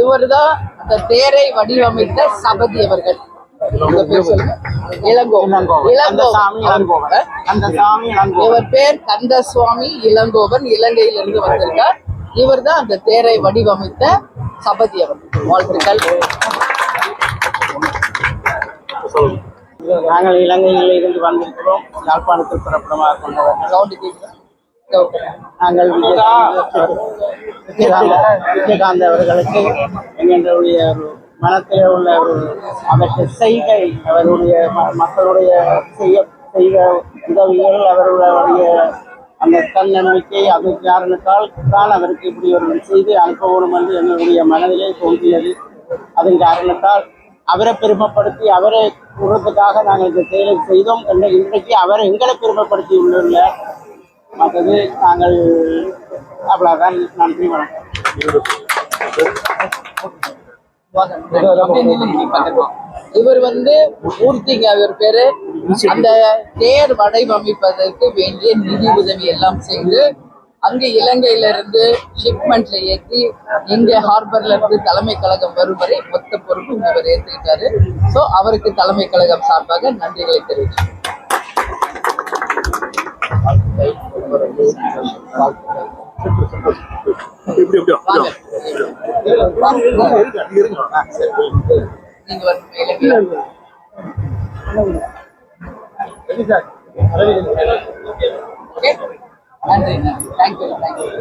இவர்தான் அந்த தேரை வடிவமைத்த சபதி அவர்கள். இளங்கோ அந்த சாமி இளங்கோவன். இளங்கோ அந்த சாமி இளங்கோவன். இவர் பேர் கந்தசுவாமி இளங்கோவன். இலங்கையிலிருந்து வந்திருக்கார். இவர் தான் அந்த தேரை வடிவமைத்த சபதி அவர்கள். வாழ்த்துக்கள். நாங்கள் இலங்கையில் இருந்து வந்திருக்கிறோம். யாழ்ப்பாணத்தில் பிறப்பிடமாக கொண்டவர் சவுண்டு கேக்குதா? ஓகே. நாங்கள் விஜயகாந்த் விஜயகாந்த் அவர்களுக்கு எங்களுடைய ஒரு மனத்தில் உள்ள ஒரு அவற்றை செய்கை அவருடைய மக்களுடைய செய்ய செய்த உதவிகள் அவர்களுடைய அந்த தன்னம்பிக்கை அது காரணத்தால் தான் அவருக்கு இப்படி ஒரு செய்து அனுப்ப வேண்டும் என்று எங்களுடைய மனதிலே தோன்றியது. அதன் காரணத்தால் அவரை பெருமைப்படுத்தி அவரை கூறுறதுக்காக நாங்கள் இந்த செயலை செய்தோம் என்ற இன்றைக்கு அவர் எங்களை பெருமைப்படுத்தி உள்ள மற்றது நாங்கள் அவ்வளோதான் நன்றி வணக்கம். இவர் வந்து மூர்த்திங்க அவர் பேரு. அந்த தேர் வடிவமைப்பதற்கு வேண்டிய நிதி உதவி எல்லாம் செய்து அங்கு இலங்கையில இருந்து ஷிப்மெண்ட்ல ஏற்றி இங்க ஹார்பர்ல இருந்து தலைமை கழகம் வரும் வரை மொத்த பொறுப்பு இவர் ஏற்றுக்கிட்டாரு சோ அவருக்கு தலைமை கழகம் சார்பாக நன்றிகளை தெரிவிச்சு இப்படி எப்படியோ நன்றி தேங்க்யூ தேங்க்யூ